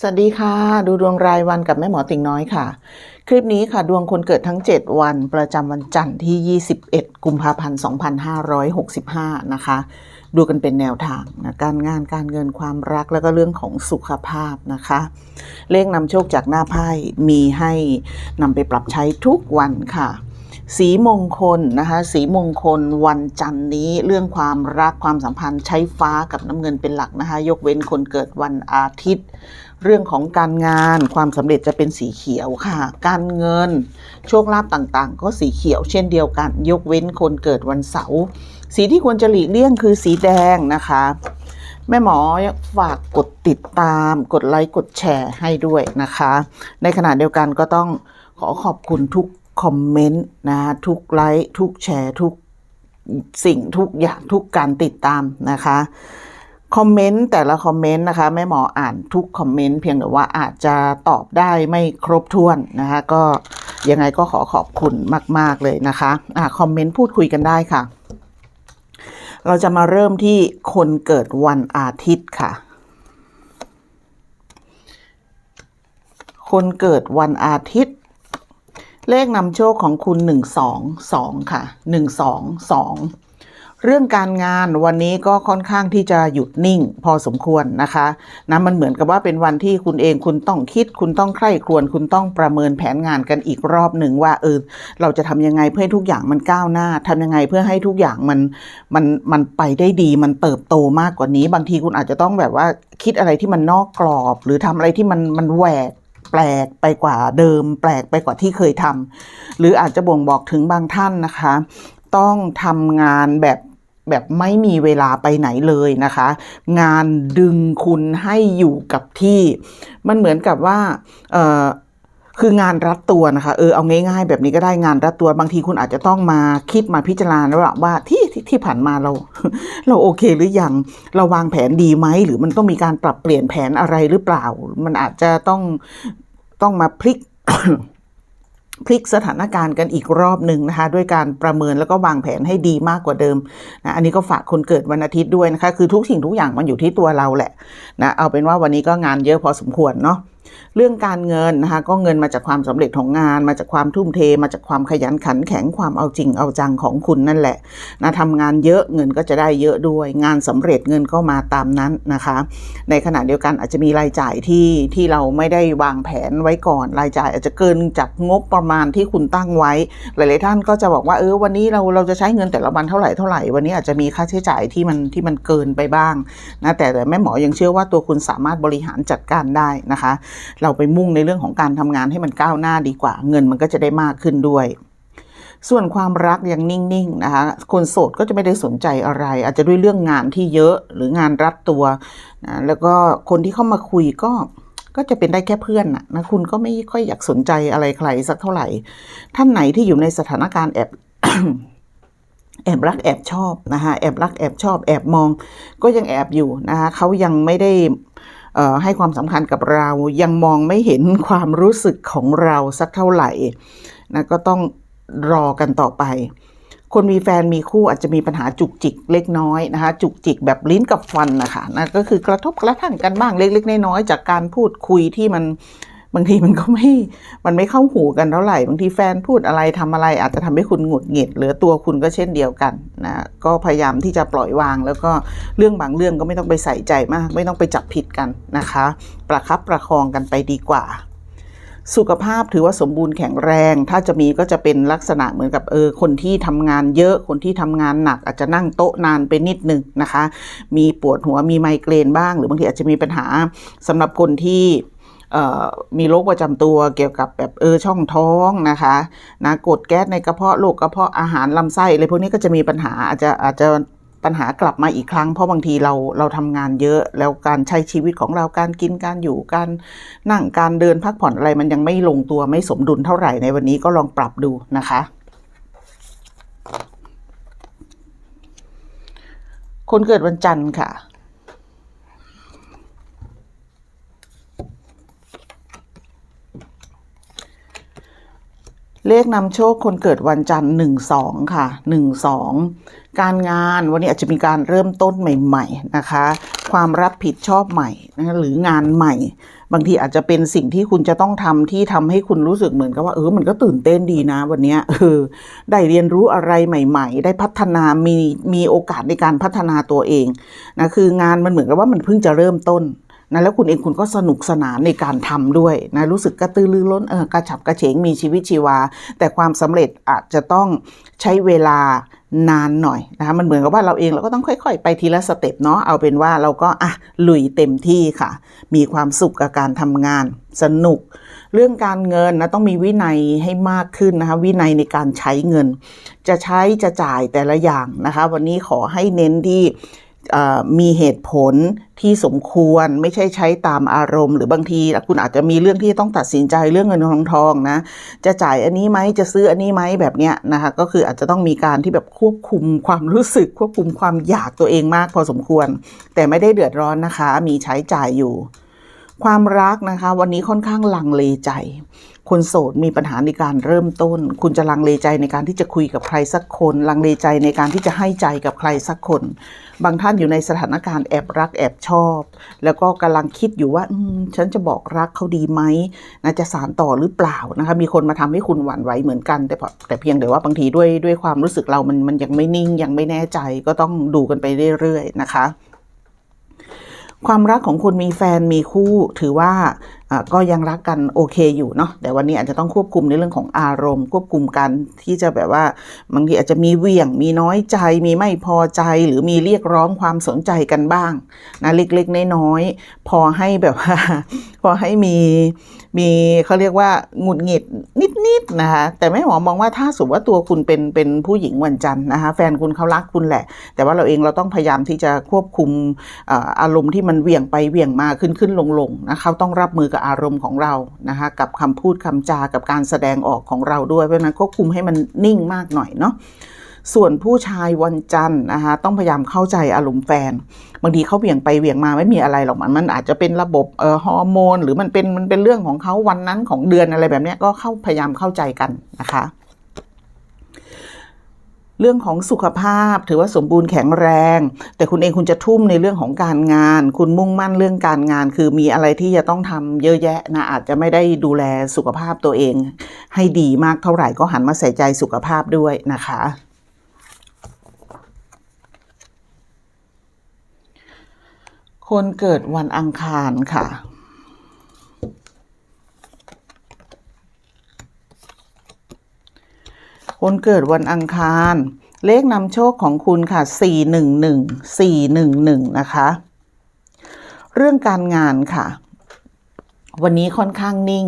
สวัสดีค่ะ ดูดวงรายวันกับแม่หมอติ่งน้อยค่ะ คลิปนี้ค่ะดวงคนเกิดทั้ง 7 วันประจำวันจันทร์ที่ 21 กุมภาพันธ์ 2565 นะคะ ดูกันเป็นแนวทางนะการงานการเงินความรักแล้วก็เรื่องของสุขภาพนะคะ เลขนำโชคจากหน้าไพ่มีให้นำไปปรับใช้ทุกวันค่ะสีมงคลนะคะสีมงคลวันจันทร์นี้เรื่องความรักความสัมพันธ์ใช้ฟ้ากับน้ำเงินเป็นหลักนะคะยกเว้นคนเกิดวันอาทิตย์ เรื่องของการงานความสำเร็จจะเป็นสีเขียวค่ะ การเงิน โชคลาภต่างๆ ก็สีเขียวเช่นเดียวกัน ยกเว้นคนเกิดวันเสาร์สีที่ควรจะหลีกเลี่ยงคือสีแดงนะคะ แม่หมอฝากกดติดตาม กดไลค์กดแชร์ให้ด้วยนะคะ ในขณะเดียวกันก็ต้องขอขอบคุณทุกคอมเมนต์นะทุกไลค์ทุกแชร์ทุกสิ่งทุกอย่างทุกการติดตามนะคะ คอมเมนต์แต่ละคอมเมนต์นะคะแม่หมออ่านทุกคอมเมนต์เพียงแต่ว่าอาจจะตอบได้ไม่ครบถ้วนนะคะ ก็ยังไงก็ขอขอบคุณมาก ๆ เลยนะคะอ่าคอมเมนต์พูดคุยกันได้ค่ะ เราจะมาเริ่มที่คนเกิดวันอาทิตย์ค่ะ คนเกิดวันอาทิตย์ เลขนำโชคของคุณ122ค่ะ122 เรื่องการงานวันนี้ก็ค่อนข้างที่จะหยุดนิ่งพอสมควรนะคะนะมันเหมือนกับว่าเป็นวันที่คุณเองคุณต้องคิด คุณต้องใคร่ครวญคุณต้องประเมินแผนงานกันอีกรอบหนึ่งว่าเออเราจะทำยังไงเพื่อให้ทุกอย่างมันก้าวหน้าทำยังไงเพื่อให้ทุกอย่างมันมันมันไปได้ดีมันเติบโตมากกว่านี้ บางทีคุณอาจจะต้องแบบว่าคิดอะไรที่มันนอกกรอบ หรือทำอะไรที่มันมันแหวกแปลกไปกว่าเดิม แปลกไปกว่าที่เคยทำหรืออาจจะบ่งบอกถึงบางท่านนะคะ ต้องทำงานแบบ แบบไม่มีเวลาไปไหนเลยนะคะ งานดึงคุณให้อยู่กับที่ มันเหมือนกับว่าเออคืองานรัดตัวนะคะเออเอาง่ายๆ แบบนี้ก็ได้งานรัดตัวบางทีคุณอาจจะต้องมาคิดมาพิจารณาว่าว่าที่ที่ที่ผ่านมาเรา เราโอเคหรือยังเราวางแผนดีไหมหรือมันต้องมีการปรับเปลี่ยนแผนอะไรหรือเปล่า มันอาจจะต้องต้องมาพลิก พลิกสถานการณ์กันอีกรอบหนึ่งนะคะ ด้วยการประเมินแล้วก็วางแผนให้ดีมากกว่าเดิมนะอันนี้ก็ฝากคนเกิดวันอาทิตย์ด้วยนะคะ คือทุกสิ่งทุกอย่างมันอยู่ที่ตัวเราแหละนะเอาเป็นว่าวันนี้ก็งานเยอะพอสมควรเนาะ เรื่องการเงินนะคะก็เงินมาจากความสำเร็จของงาน มาจากความทุ่มเท มาจากความขยันขันแข็งความเอาจริงเอาจังของคุณนั่นแหละนะทำงานเยอะเงินก็จะได้เยอะด้วย งานสำเร็จเงินก็มาตามนั้นนะคะ ในขณะเดียวกันอาจจะมีรายจ่ายที่ที่เราไม่ได้วางแผนไว้ก่อน รายจ่ายอาจจะเกินจากงบประมาณที่คุณตั้งไว้ หลาย ๆ ท่านก็จะบอกว่าเออวันนี้เราเราจะใช้เงินแต่ละวันเท่าไหร่เท่าไหร่วันนี้อาจจะมีค่าใช้จ่ายที่มันที่มันเกินไปบ้างนะแต่แต่แม่หมอยังเชื่อว่าตัวคุณสามารถบริหารจัดการได้นะคะเราไปมุ่งในเรื่องของการทำงานให้มันก้าวหน้าดีกว่า เงินมันก็จะได้มากขึ้นด้วย ส่วนความรักยังนิ่งๆนะคะคนโสดก็จะไม่ได้สนใจอะไร อาจจะด้วยเรื่องงานที่เยอะหรืองานรัดตัวนะแล้วก็คนที่เข้ามาคุยก็ก็จะเป็นได้แค่เพื่อนนะนะคุณก็ไม่ค่อยอยากสนใจอะไรใครสักเท่าไหร่ ท่านไหนที่อยู่ในสถานการณ์แอบแอบรักแอบชอบนะคะแอบรักแอบชอบ แอบมอง ก็ยังแอบอยู่นะคะเขายังไม่ได้ ให้ความสำคัญกับเรายังมองไม่เห็นความรู้สึกของเราสักเท่าไหร่นะก็ต้องรอกันต่อไป คนมีแฟนมีคู่อาจจะมีปัญหาจุกจิกเล็กน้อยนะคะ จุกจิกแบบลิ้นกับฟันนะคะนะก็คือกระทบกระทั่งกันบ้างเล็ก ๆ น้อยๆจากการพูดคุยที่มัน บางทีมันก็ไม่ มันไม่เข้าหูกันเท่าไหร่ บางทีแฟนพูดอะไรทำอะไร อาจจะทำให้คุณหงุดหงิด หรือตัวคุณก็เช่นเดียวกันนะ ก็พยายามที่จะปล่อยวาง แล้วก็เรื่องบางเรื่องก็ไม่ต้องไปใส่ใจมาก ไม่ต้องไปจับผิดกันนะคะ ประคับประคองกันไปดีกว่าสุขภาพถือว่าสมบูรณ์แข็งแรง ถ้าจะมีก็จะเป็นลักษณะเหมือนกับเออคนที่ทำงานเยอะ คนที่ทำงานหนัก อาจจะนั่งโต๊ะนานไปนิดนึงนะคะ มีปวดหัว มีไมเกรนบ้าง หรือบางทีอาจจะมีปัญหาสำหรับคนที่ มีโรคประจำตัวเกี่ยวกับแบบเออช่องท้องนะคะนะกดแก๊สในกระเพาะโรคกระเพาะอาหารลำไส้อะไรพวกนี้ก็จะมีปัญหาอาจจะอาจจะปัญหากลับมาอีกครั้ง เพราะบางทีเราเราทำงานเยอะแล้วการใช้ชีวิตของเราการกินการอยู่การนั่งการเดินพักผ่อนอะไรมันยังไม่ลงตัวไม่สมดุลเท่าไหร่ในวันนี้ก็ลองปรับดูนะคะ คนเกิดวันจันทร์ค่ะ เลขนำโชคคนเกิดวันจันทร์หนึ่งสองค่ะหนึ่งสองการงานวันนี้อาจจะมีการเริ่มต้นใหม่ ๆนะคะ ความรับผิดชอบใหม่นะหรืองานใหม่ บางทีอาจจะเป็นสิ่งที่คุณจะต้องทำที่ทำให้คุณรู้สึกเหมือนกับว่าเออมันก็ตื่นเต้นดีนะ วันนี้เออได้เรียนรู้อะไรใหม่ ๆ ได้พัฒนามีมีโอกาสในการพัฒนาตัวเองนะคืองานมันเหมือนกับว่ามันเพิ่งจะเริ่มต้น นะแล้วคุณเองคุณก็สนุกสนานในการทำด้วยนะรู้สึกกระตือรือร้นเออกระฉับกระเฉงมีชีวิตชีวา แต่ความสำเร็จอาจจะต้องใช้เวลานานหน่อยนะคะมันเหมือนกับว่าเราเองเราก็ต้องค่อย ๆ ไปทีละสเต็ปเนาะเอาเป็นว่าเราก็อะลุยเต็มที่ค่ะ มีความสุขกับการทำงาน สนุก เรื่องการเงินนะต้องมีวินัยให้มากขึ้นนะคะวินัยในการใช้เงิน จะใช้จะจ่ายแต่ละอย่างนะคะ วันนี้ขอให้เน้นที่ มีเหตุผลที่สมควรไม่ใช่ใช้ตามอารมณ์ หรือบางทีคุณอาจจะมีเรื่องที่ต้องตัดสินใจเรื่องเงินทองทองนะ จะจ่ายอันนี้ไหมจะซื้ออันนี้ไหมแบบเนี้ยนะคะก็คืออาจจะต้องมีการที่แบบควบคุมความรู้สึก ควบคุมความอยากตัวเองมากพอสมควร แต่ไม่ได้เดือดร้อนนะคะ มีใช้จ่ายอยู่ ความรักนะคะ วันนี้ค่อนข้างลังเลใจ คนโสดมีปัญหาในการเริ่มต้น คุณจะลังเลใจในการที่จะคุยกับใครสักคน ลังเลใจในการที่จะให้ใจกับใครสักคน บางท่านอยู่ในสถานการณ์แอบรักแอบชอบ แล้วก็กำลังคิดอยู่ว่าฉันจะบอกรักเขาดีไหมนะจะสารต่อหรือเปล่านะคะมีคนมาทำให้คุณหวั่นไหวเหมือนกัน แต่แต่เพียงแต่ว่าบางทีด้วยด้วยความรู้สึกเรามันมันยังไม่นิ่งยังไม่แน่ใจก็ต้องดูกันไปเรื่อยๆนะคะ ความรักของคุณมีแฟนมีคู่ถือว่าก็ยังรักกันโอเคอยู่เนาะแต่วันนี้อาจจะต้องควบคุมในเรื่องของอารมณ์ ควบคุมการที่จะแบบว่าบางทีอาจจะมีเวี่ยง มีน้อยใจ มีไม่พอใจ หรือมีเรียกร้องความสนใจกันบ้างนะเล็กๆน้อยๆพอให้แบบว่า พอให้มีมีเขาเรียกว่าหงุดหงิดนิ ดนะคะ แต่แม่หมอมองว่าถ้าสมมติว่าตัวคุณเป็นเป็นผู้หญิงวันจันทร์นะคะ แฟนคุณเขารักคุณแหละ แต่ว่าเราเองเราต้องพยายามที่จะควบคุมอารมณ์ที่มันเวี่ยงไปเวี่ยงมาขึ้นขึ้นลงลงนะเขาต้องรับมือกับอารมณ์ของเรานะคะกับคำพูดคำจากับการแสดงออกของเราด้วยเพราะฉะนั้นควบคุมให้มันนิ่งมากหน่อยเนาะ ส่วนผู้ชายวันจันทร์นะคะต้องพยายามเข้าใจอารมณ์แฟน บางทีเขาเหวี่ยงไปเหวี่ยงมาไม่มีอะไรหรอกมันมันอาจจะเป็นระบบเอ่อฮอร์โมน หรือมันเป็นมันเป็นเรื่องของเขาวันนั้นของเดือนอะไรแบบนี้ก็เข้าพยายามเข้าใจกันนะคะเรื่องของสุขภาพถือว่าสมบูรณ์แข็งแรง แต่คุณเองคุณจะทุ่มในเรื่องของการงาน คุณมุ่งมั่นเรื่องการงาน คือมีอะไรที่จะต้องทำเยอะแยะนะอาจจะไม่ได้ดูแลสุขภาพตัวเอง ให้ดีมากเท่าไหร่ก็หันมาใส่ใจสุขภาพด้วยนะคะ คนเกิดวันอังคารค่ะ คนเกิดวันอังคาร เลขนำโชคของคุณค่ะ 411 411 นะคะ เรื่องการงานค่ะ วันนี้ค่อนข้างนิ่ง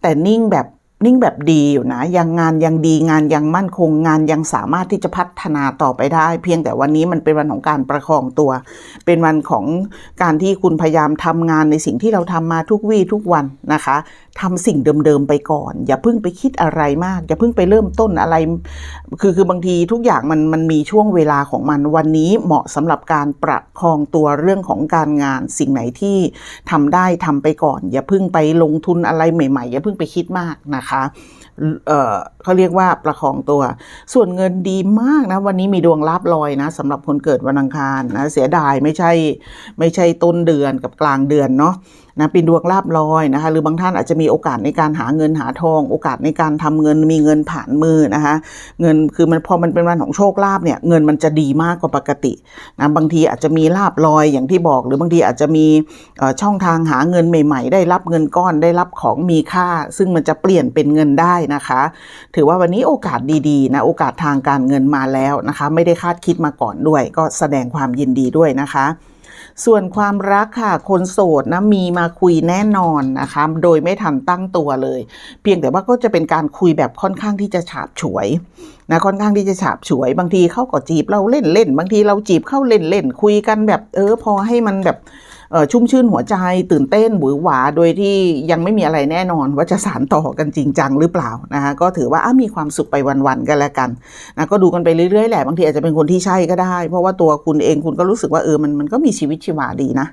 แต่นิ่งแบบ นิ่งแบบดีอยู่นะยังงานยังดีงานยังมั่นคงงานยังสามารถที่จะพัฒนาต่อไปได้ เพียงแต่วันนี้มันเป็นวันของการประคองตัว เป็นวันของการที่คุณพยายามทำงานในสิ่งที่เราทำมาทุกวี่ทุกวันนะคะทำสิ่งเดิมๆไปก่อน อย่าเพิ่งไปคิดอะไรมาก อย่าเพิ่งไปเริ่มต้นอะไร คือคือบางทีทุกอย่างมันมันมีช่วงเวลาของมันวันนี้เหมาะสำหรับการประคองตัวเรื่องของการงาน สิ่งไหนที่ทำได้ทำไปก่อน อย่าเพิ่งไปลงทุนอะไรใหม่ๆ อย่าเพิ่งไปคิดมากนะคะเอ่อ เขาเรียกว่าประคองตัว ส่วนเงินดีมากนะ วันนี้มีดวงลาบลอยนะสำหรับคนเกิดวันอังคารนะเสียดายไม่ใช่ไม่ใช่ต้นเดือนกับกลางเดือนเนาะนะเป็นดวงลาบลอยนะคะหรือบางท่านอาจจะมีโอกาสในการหาเงินหาทอง โอกาสในการทำเงินมีเงินผ่านมือนะคะเงินคือมันพอมันเป็นวันของโชคลาภเนี่ยเงินมันจะดีมากกว่าปกตินะบางทีอาจจะมีลาบลอยอย่างที่บอก หรือบางทีอาจจะมีช่องทางหาเงินใหม่ ๆ ได้รับเงินก้อนได้รับของมีค่า ซึ่งมันจะเปลี่ยนเป็นเงินได้นะคะ ถือว่าวันนี้โอกาสดีๆนะโอกาสทางการเงินมาแล้วนะคะ ไม่ได้คาดคิดมาก่อนด้วย ก็แสดงความยินดีด้วยนะคะส่วนความรักค่ะ คนโสดนะมีมาคุยแน่นอนนะคะ โดยไม่ทันตั้งตัวเลย เพียงแต่ว่าก็จะเป็นการคุยแบบค่อนข้างที่จะฉาบฉวยนะค่อนข้างที่จะฉาบฉวย บางทีเขาก็จีบเราเล่นเล่นบางทีเราจีบเข้าเล่นเล่นคุยกันแบบเออพอให้มันแบบ ชุ่มชื่นหัวใจตื่นเต้นหวือหวาโดยที่ยังไม่มีอะไรแน่นอนว่าจะสารต่อกันจริงจังหรือเปล่านะคะก็ถือว่ามีความสุขไปวันๆกันแล้วกันนะก็ดูกันไปเรื่อยๆแหละบางทีอาจจะเป็นคนที่ใช่ก็ได้ เพราะว่าตัวคุณเองคุณก็รู้สึกว่าเออมันมันก็มีชีวิตชีวาดีนะ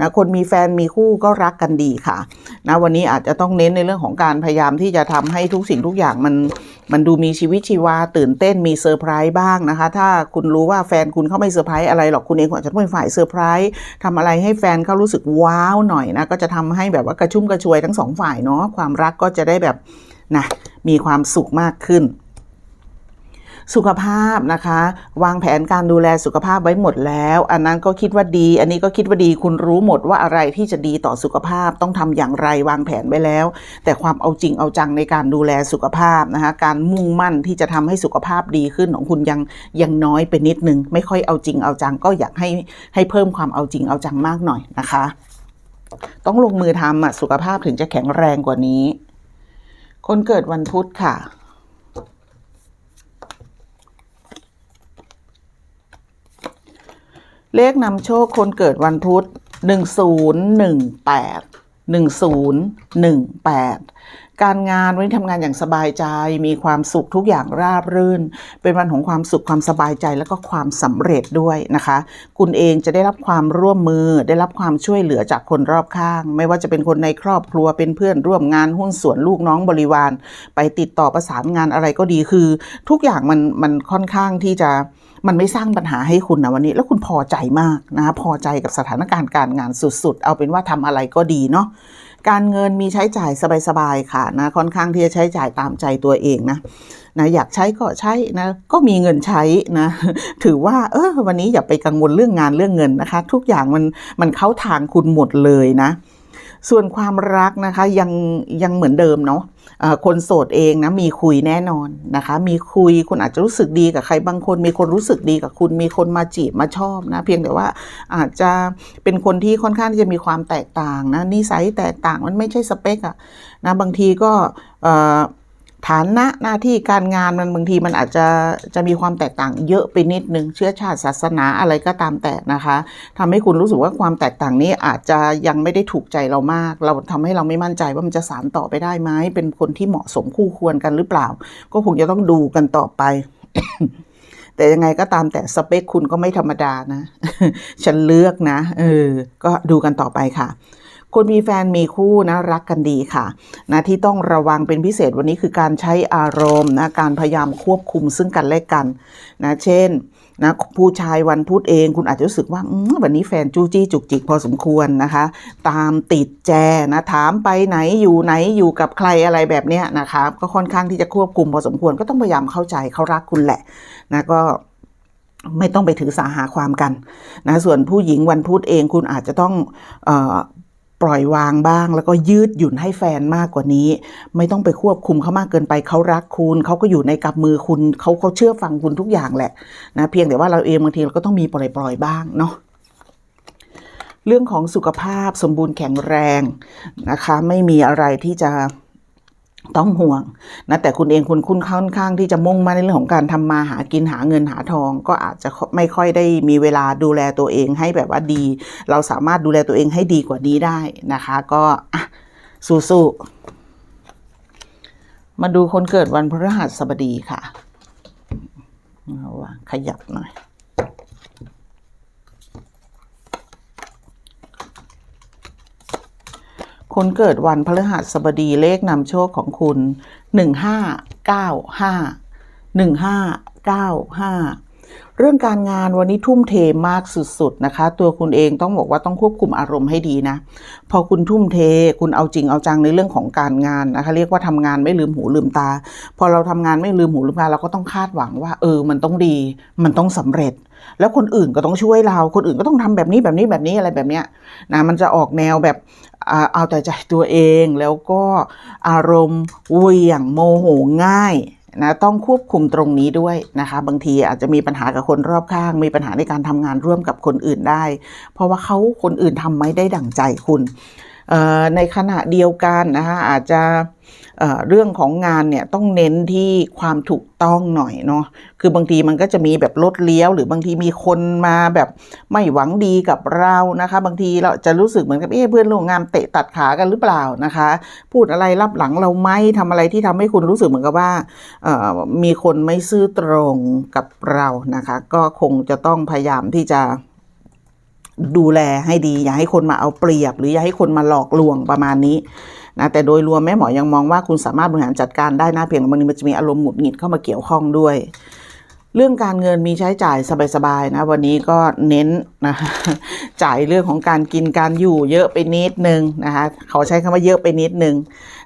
นะคนมีแฟนมีคู่ก็รักกันดีค่ะนะวันนี้อาจจะต้องเน้นในเรื่องของการพยายามที่จะทำให้ทุกสิ่งทุกอย่างมันมันดูมีชีวิตชีวาตื่นเต้นมีเซอร์ไพรส์บ้างนะคะ ถ้าคุณรู้ว่าแฟนคุณเขาไม่เซอร์ไพรส์อะไรหรอกคุณเองอาจจะต้องเป็นฝ่ายเซอร์ไพรส์ทำอะไรให้แฟนเขารู้สึกว้าวหน่อยนะก็จะทำให้แบบว่ากระชุ่มกระชวยทั้งสองฝ่ายเนาะความรักก็จะได้แบบนะมีความสุขมากขึ้น สุขภาพนะคะ วางแผนการดูแลสุขภาพไว้หมดแล้ว อันนั้นก็คิดว่าดี อันนี้ก็คิดว่าดีคุณรู้หมดว่าอะไรที่จะดีต่อสุขภาพต้องทำอย่างไรวางแผนไว้แล้ว แต่ความเอาจริงเอาจังในการดูแลสุขภาพนะคะการมุ่งมั่นที่จะทำให้สุขภาพดีขึ้นของคุณยังยังน้อยไปนิดนึง ไม่ค่อยเอาจริงเอาจังก็อยากให้ให้เพิ่มความเอาจริงเอาจังมากหน่อยนะคะ ต้องลงมือทำอะสุขภาพถึงจะแข็งแรงกว่านี้ คนเกิดวันพุธค่ะ เลขนำโชคคนเกิดวันพุธหนึ่งศูนย์หนึ่งแปดหนึ่งศูนย์หนึ่งแปดการงานวันนี้ทำงานอย่างสบายใจมีความสุขทุกอย่างราบรื่น เป็นวันของความสุขความสบายใจแล้วก็ความสำเร็จด้วยนะคะ คุณเองจะได้รับความร่วมมือได้รับความช่วยเหลือจากคนรอบข้าง ไม่ว่าจะเป็นคนในครอบครัวเป็นเพื่อนร่วมงานหุ้นส่วนลูกน้องบริวาร ไปติดต่อประสานงานอะไรก็ดีคือ ทุกอย่างมันมันค่อนข้างที่จะ มันไม่สร้างปัญหาให้คุณนะวันนี้ แล้วคุณพอใจมากนะพอใจกับสถานการณ์การงานสุด ๆ เอาเป็นว่าทำอะไรก็ดีเนาะการเงินมีใช้จ่ายสบายๆค่ะนะค่อนข้างที่จะใช้จ่ายตามใจตัวเองนะนะอยากใช้ก็ใช้นะก็มีเงินใช้นะถือว่าเออวันนี้อย่าไปกังวลเรื่องงานเรื่องเงินนะคะ ทุกอย่างมันมันเข้าทางคุณหมดเลยนะ ส่วนความรักนะคะยังยังเหมือนเดิมเนาะะคนโสดเองนะมีคุยแน่นอนนะคะ มีคุยคุณอาจจะรู้สึกดีกับใครบางคน มีคนรู้สึกดีกับคุณ มีคนมาจีบมาชอบนะเพียงแต่ว่าอาจจะเป็นคนที่ค่อนข้างที่จะมีความแตกต่างนะนิสัยแตกต่างมันไม่ใช่สเปกอะนะบางทีก็เอ่อ ฐานะหน้าที่การงานมันบางทีมันอาจจะจะมีความแตกต่างเยอะไปนิดนึง เชื้อชาติศาสนาอะไรก็ตามแต่นะคะทำให้คุณรู้สึกว่าความแตกต่างนี้อาจจะยังไม่ได้ถูกใจเรามาก เราทำให้เราไม่มั่นใจว่ามันจะสานต่อไปได้ไหมเป็นคนที่เหมาะสมคู่ควรกันหรือเปล่า ก็คงจะต้องดูกันต่อไปแต่ยังไงก็ตามแต่สเปคคุณก็ไม่ธรรมดานะ ฉันเลือกนะ เออ ก็ดูกันต่อไปค่ะ คนมีแฟนมีคู่นะรักกันดีค่ะนะที่ต้องระวังเป็นพิเศษวันนี้คือการใช้อารมณ์นะการพยายามควบคุมซึ่งกันและกันนะเช่นนะผู้ชายวันพุธเองคุณอาจจะรู้สึกว่าอืมวันนี้แฟนจู้จี้จุกจิกพอสมควรนะคะ ตามติดแจนะถามไปไหนอยู่ไหนอยู่กับใครอะไรแบบเนี้ยนะคะก็ค่อนข้างที่จะควบคุมพอสมควรก็ต้องพยายามเข้าใจเขารักคุณแหละนะก็ไม่ต้องไปถือสาหาความกันนะส่วนผู้หญิงวันพุธเองคุณอาจจะต้องเออ ปล่อยวางบ้าง แล้วก็ยืดหยุ่นให้แฟนมากกว่านี้ ไม่ต้องไปควบคุมเขามากเกินไปเขารักคุณเขาก็อยู่ในกับมือคุณเขาเขาเชื่อฟังคุณทุกอย่างแหละนะเพียงแต่ว่าเราเองบางทีเราก็ต้องมีปล่อยปล่อยบ้างเนาะเรื่องของสุขภาพสมบูรณ์แข็งแรงนะคะ ไม่มีอะไรที่จะ ต้องห่วงนะแต่คุณเองคุณคุณค่อนข้างที่จะมุ่งมาในเรื่องของการทำมาหากินหาเงินหาทอง ก็อาจจะไม่ค่อยได้มีเวลาดูแลตัวเองให้แบบว่าดี เราสามารถดูแลตัวเองให้ดีกว่านี้ได้นะคะ ก็อะสู้ๆมาดูคนเกิดวันพฤหัสบดีค่ะเอาวะขยับหน่อย คนเกิดวันพฤหัสบดีเลขนำโชคของคุณหนึ่งห้าเก้าห้าหนึ่งห้าเก้าห้าเรื่องการงานวันนี้ทุ่มเทมากสุดๆนะคะ ตัวคุณเองต้องบอกว่าต้องควบคุมอารมณ์ให้ดีนะ พอคุณทุ่มเทคุณเอาจริงเอาจังในเรื่องของการงานนะคะ เรียกว่าทำงานไม่ลืมหูลืมตา พอเราทำงานไม่ลืมหูลืมตาเราก็ต้องคาดหวังว่า เออ มันต้องดี มันต้องสำเร็จแล้วคนอื่นก็ต้องช่วยเรา คนอื่นก็ต้องทำแบบนี้แบบนี้แบบนี้อะไรแบบเนี้ยนะมันจะออกแนวแบบ เอาแต่ใจตัวเองแล้วก็อารมณ์เวียงโมโหง่ายนะต้องควบคุมตรงนี้ด้วยนะคะ บางทีอาจจะมีปัญหากับคนรอบข้าง มีปัญหาในการทำงานร่วมกับคนอื่นได้ เพราะว่าเขาคนอื่นทำไม่ได้ดั่งใจคุณ ในขณะเดียวกันนะคะอาจจะเเรื่องของงานเนี่ยต้องเน้นที่ความถูกต้องหน่อยเนาะ คือบางทีมันก็จะมีแบบลดเลี้ยว หรือบางทีมีคนมาแบบไม่หวังดีกับเรานะคะ บางทีเราจะรู้สึกเหมือนกับเอ๊ะเพื่อนร่วมงานเตะตัดขากันหรือเปล่านะคะ พูดอะไรรับหลังเราไหมทำอะไรที่ทำให้คุณรู้สึกเหมือนกับว่ามีคนไม่ซื่อตรงกับเรานะคะ ก็คงจะต้องพยายามที่จะ ดูแลให้ดี อย่าให้คนมาเอาเปรียบ หรืออย่าให้คนมาหลอกลวงประมาณนี้นะแต่โดยรวมแม่หมอยังมองว่าคุณสามารถบริหารจัดการได้นะเพียงแต่บางทีมันจะมีอารมณ์หงุดหงิดเข้ามาเกี่ยวข้องด้วย เรื่องการเงินมีใช้จ่ายสบายๆนะวันนี้ก็เน้นนะคะจ่ายเรื่องของการกินการอยู่เยอะไปนิดนึงนะคะเขาใช้คำว่าเยอะไปนิดนึง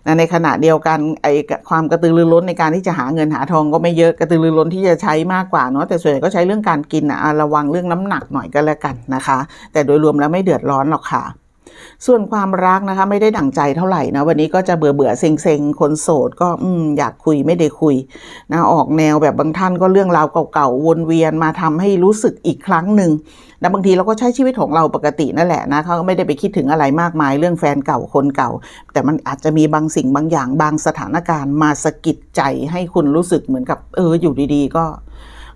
นะในขณะเดียวกันไอความกระตือรือร้นในการที่จะหาเงินหาทองก็ไม่เยอะกระตือรือร้นที่จะใช้มากกว่าเนาะแต่ส่วนใหญ่ก็ใช้เรื่องการกินนะอะระวังเรื่องน้ำหนักหน่อยก็แล้วกันนะคะ แต่โดยรวมแล้วไม่เดือดร้อนหรอกค่ะ ส่วนความรักนะคะ ไม่ได้ดั่งใจเท่าไหร่นะ วันนี้ก็จะเบื่อเบื่อเซ็งเซ็งคนโสดก็อืมอยากคุยไม่ได้คุยนะออกแนวแบบบางท่านก็เรื่องราวเก่าๆวนเวียนมาทำให้รู้สึกอีกครั้งหนึ่งนะบางทีเราก็ใช้ชีวิตของเราปกตินั่นแหละนะเขาก็ไม่ได้ไปคิดถึงอะไรมากมาย เรื่องแฟนเก่าคนเก่า แต่มันอาจจะมีบางสิ่งบางอย่างบางสถานการณ์มาสะกิดใจให้คุณรู้สึกเหมือนกับเอออยู่ดีๆ ก็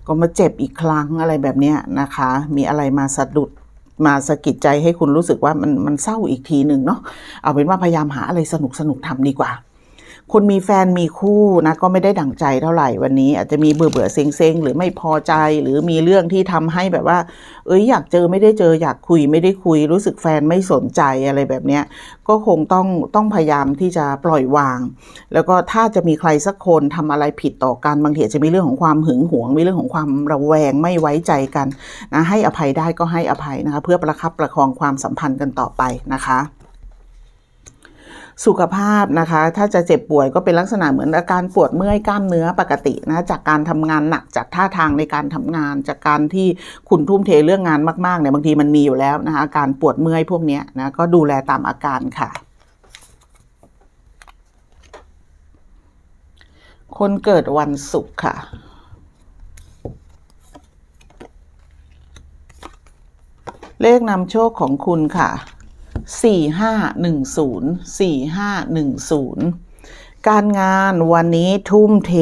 ก็มาเจ็บอีกครั้งอะไรแบบนี้นะคะ มีอะไรมาสะดุด มาสะกิดใจให้คุณรู้สึกว่ามันมันเศร้าอีกทีหนึ่งเนาะเอาเป็นว่าพยายามหาอะไรสนุกสนุกทำดีกว่า คนมีแฟนมีคู่นะก็ไม่ได้ดั่งใจเท่าไหร่วันนี้ อาจจะมีเบื่อเบื่อเซ็งเซ็งหรือไม่พอใจหรือมีเรื่องที่ทำให้แบบว่า เอ้ยอยากเจอไม่ได้เจออยากคุยไม่ได้คุย รู้สึกแฟนไม่สนใจอะไรแบบเนี้ยก็คงต้องต้องพยายามที่จะปล่อยวาง แล้วก็ถ้าจะมีใครสักคนทำอะไรผิดต่อกันบางทีจจะมีเรื่องของความหึงหวง มีเรื่องของความระแวงไม่ไว้ใจกันนะให้อภัยได้ก็ให้อภัยนะคะเพื่อประคับประคองความสัมพันธ์กันต่อไปนะคะ สุขภาพนะคะ ถ้าจะเจ็บป่วยก็เป็นลักษณะเหมือนอาการปวดเมื่อยกล้ามเนื้อปกตินะจากการทำงานหนักจากท่าทางในการทำงาน จากการที่คุณทุ่มเทเรื่องงานมากๆเนี่ยบางทีมันมีอยู่แล้วนะคะอาการปวดเมื่อยพวกนี้นะก็ดูแลตามอาการค่ะคนเกิดวันศุกร์ค่ะ เลขนำโชคของคุณค่ะ 4510 4510 การงานวันนี้ทุ่มเท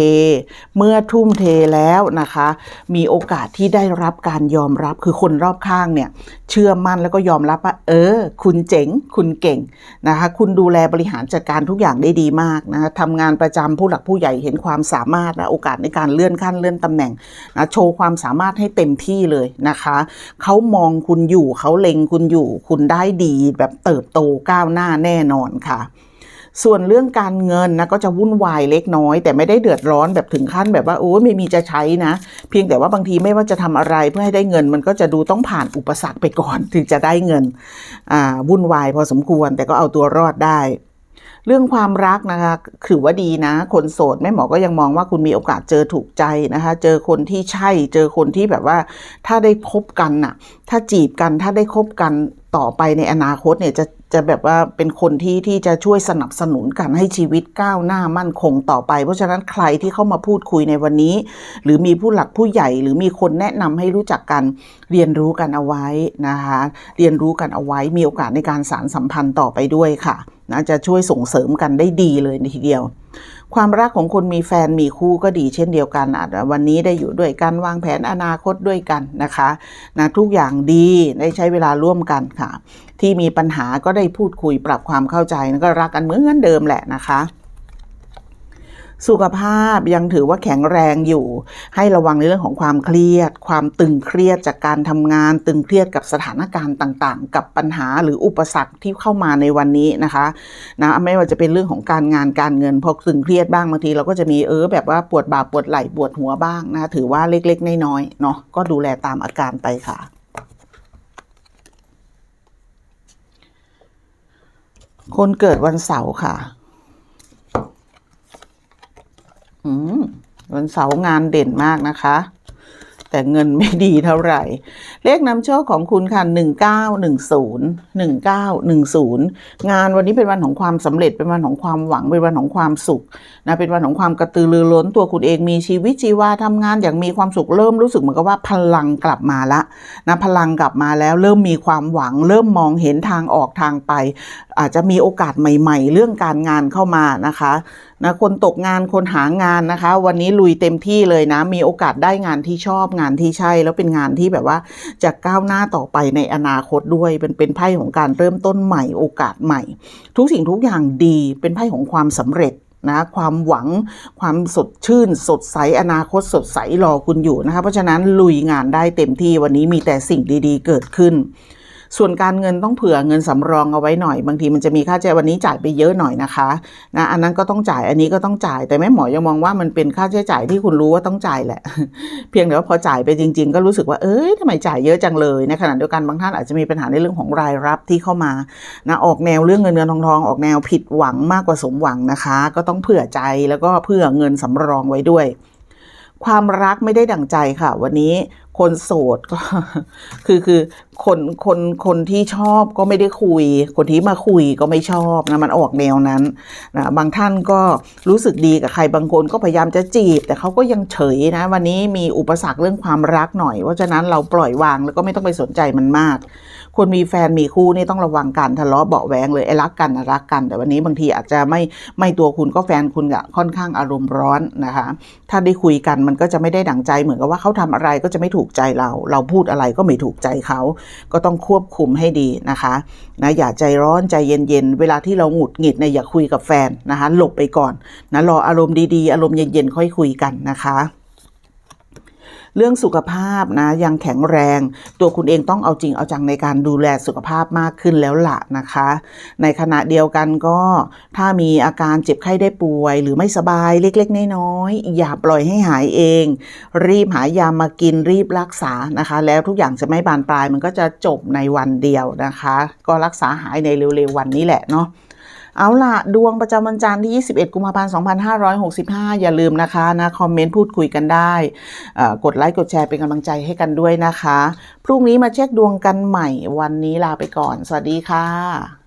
เมื่อทุ่มเทแล้วนะคะ มีโอกาสที่ได้รับการยอมรับคือคนรอบข้างเนี่ยเชื่อมั่นแล้วก็ยอมรับว่าเออ คุณเจ๋ง คุณเก่งนะคะ คุณดูแลบริหารจัดการทุกอย่างได้ดีมากนะคะทำงานประจำผู้หลักผู้ใหญ่เห็นความสามารถและโอกาสในการเลื่อนขั้นเลื่อนตำแหน่งนะโชว์ความสามารถให้เต็มที่เลยนะคะเขามองคุณอยู่เขาเล็งคุณอยู่ คุณได้ดีแบบเติบโตก้าวหน้าแน่นอนค่ะ ส่วนเรื่องการเงินนะก็จะวุ่นวายเล็กน้อย แต่ไม่ได้เดือดร้อนแบบถึงขั้นแบบว่าโอ้ยไม่มีจะใช้นะ เพียงแต่ว่าบางทีไม่ว่าจะทำอะไรเพื่อให้ได้เงิน มันก็จะดูต้องผ่านอุปสรรคไปก่อนถึงจะได้เงินอ่าวุ่นวายพอสมควรแต่ก็เอาตัวรอดได้เรื่องความรักนะคะถือว่าดีนะ คนโสดแม่หมอก็ยังมองว่าคุณมีโอกาสเจอถูกใจนะคะ เจอคนที่ใช่ เจอคนที่แบบว่า ถ้าได้คบกันน่ะ ถ้าจีบกัน ถ้าได้คบกันต่อไปในอนาคตเนี่ยจะ จะแบบว่าเป็นคนที่ที่จะช่วยสนับสนุนกันให้ชีวิตก้าวหน้ามั่นคงต่อไป เพราะฉะนั้นใครที่เข้ามาพูดคุยในวันนี้ หรือมีผู้หลักผู้ใหญ่ หรือมีคนแนะนำให้รู้จักกันเรียนรู้กันเอาไว้นะคะเรียนรู้กันเอาไว้มีโอกาสในการสารสัมพันธ์ต่อไปด้วยค่ะนะจะช่วยส่งเสริมกันได้ดีเลยทีเดียว ความรักของคนมีแฟนมีคู่ก็ดีเช่นเดียวกันอาจจะวันนี้ได้อยู่ด้วยกันวางแผนอนาคตด้วยกันนะคะนะทุกอย่างดีได้ใช้เวลาร่วมกันค่ะ ที่มีปัญหาก็ได้พูดคุยปรับความเข้าใจแล้วก็รักกันเหมือนเดิมแหละนะคะ สุขภาพยังถือว่าแข็งแรงอยู่ ให้ระวังในเรื่องของความเครียด ความตึงเครียดจากการทำงาน ตึงเครียดกับสถานการณ์ต่างๆ กับปัญหาหรืออุปสรรคที่เข้ามาในวันนี้นะคะนะไม่ว่าจะเป็นเรื่องของการงานการเงินพอตึงเครียดบ้างบางทีเราก็จะมีเออแบบว่าปวดบ่าปวดไหล่ปวดหัวบ้างนะถือว่าเล็กๆน้อยๆเนาะก็ดูแลตามอาการไปค่ะคนเกิดวันเสาร์ค่ะ อืม วันเสาร์งานเด่นมากนะคะ แต่เงินไม่ดีเท่าไหร่ เลขนำโชคของคุณค่ะ1910 1910งานวันนี้เป็นวันของความสำเร็จเป็นวันของความหวังเป็นวันของความสุขนะเป็นวันของความกระตือรือร้นตัวคุณเองมีชีวิตชีวาทำงานอย่างมีความสุขเริ่มรู้สึกเหมือนกับว่าพลังกลับมาละนะพลังกลับมาแล้วเริ่มมีความหวัง เริ่มมองเห็นทางออกทางไป อาจจะมีโอกาสใหม่ ๆ เรื่องการงานเข้ามานะคะ นะคนตกงานคนหางานนะคะ วันนี้ลุยเต็มที่เลยนะ มีโอกาสได้งานที่ชอบงานที่ใช่ แล้วเป็นงานที่แบบว่าจะก้าวหน้าต่อไปในอนาคตด้วยเป็นเป็นไพ่ของการเริ่มต้นใหม่โอกาสใหม่ ทุกสิ่งทุกอย่างดีเป็นไพ่ของความสำเร็จนะความหวังความสดชื่น สดใสอนาคตสดใสรอคุณอยู่นะคะเพราะฉะนั้นลุยงานได้เต็มที่วันนี้มีแต่สิ่งดี ๆ เกิดขึ้น ส่วนการเงินต้องเผื่อเงินสำรองเอาไว้หน่อย บางทีมันจะมีค่าใช้จ่ายวันนี้จ่ายไปเยอะหน่อยนะคะนะอันนั้นก็ต้องจ่ายอันนี้ก็ต้องจ่าย แต่แม่หมอยังมองว่ามันเป็นค่าใช้จ่ายที่คุณรู้ว่าต้องจ่ายแหละ เพียงแต่ว่าพอจ่ายไปจริง ๆ ก็รู้สึกว่าเอ้ยทำไมจ่ายเยอะจังเลยในขณะเดียวกันบางท่านอาจจะมีปัญหาในเรื่องของรายรับที่เข้ามานะออกแนวเรื่องเงินเงินทองทองออกแนวผิดหวังมากกว่าสมหวังนะคะ ก็ต้องเผื่อใจแล้วก็เผื่อเงินสำรองไว้ด้วย ความรักไม่ได้ดั่งใจค่ะ วันนี้ คนโสดก็คือคือคนคนคนที่ชอบก็ไม่ได้คุย คนที่มาคุยก็ไม่ชอบนะมันออกแนวนั้นนะบางท่านก็รู้สึกดีกับใครบางคนก็พยายามจะจีบ แต่เขาก็ยังเฉยนะ วันนี้มีอุปสรรคเรื่องความรักหน่อย เพราะฉะนั้นเราปล่อยวางแล้วก็ไม่ต้องไปสนใจมันมาก คนมีแฟนมีคู่นี่ต้องระวังการทะเลาะเบาแวงเลยไอ้รักกันนะรักกัน แต่วันนี้บางทีอาจจะไม่ไม่ตัวคุณก็แฟนคุณอะค่อนข้างอารมณ์ร้อนนะคะ ถ้าได้คุยกันมันก็จะไม่ได้ดั่งใจเหมือนกับว่าเขาทำอะไรก็จะไม่ถูกใจเรา เราพูดอะไรก็ไม่ถูกใจเขาก็ต้องควบคุมให้ดีนะคะนะอย่าใจร้อนใจเย็นๆเวลาที่เราหงุดหงิดเนี่ยอย่าคุยกับแฟนนะคะหลบไปก่อนนะรออารมณ์ดีๆ อารมณ์เย็นๆค่อยคุยกันนะคะ เรื่องสุขภาพนะยังแข็งแรง ตัวคุณเองต้องเอาจริงเอาจังในการดูแลสุขภาพมากขึ้นแล้วละนะคะ ในขณะเดียวกันก็ถ้ามีอาการเจ็บไข้ได้ป่วย หรือไม่สบายเล็กๆน้อยๆอย่าปล่อยให้หายเอง รีบหายามากินรีบรักษานะคะ แล้วทุกอย่างจะไม่บานปลายมันก็จะจบในวันเดียวนะคะ ก็รักษาหายในเร็วๆวันนี้แหละเนาะ เอาล่ะ ดวงประจำวันจันทร์ที่ 21 กุมภาพันธ์ 2565 อย่าลืมนะคะนะคอมเมนต์พูดคุยกันได้ กดไลค์กดแชร์เป็นกำลังใจให้กันด้วยนะคะ พรุ่งนี้มาเช็คดวงกันใหม่วันนี้ลาไปก่อน สวัสดีค่ะ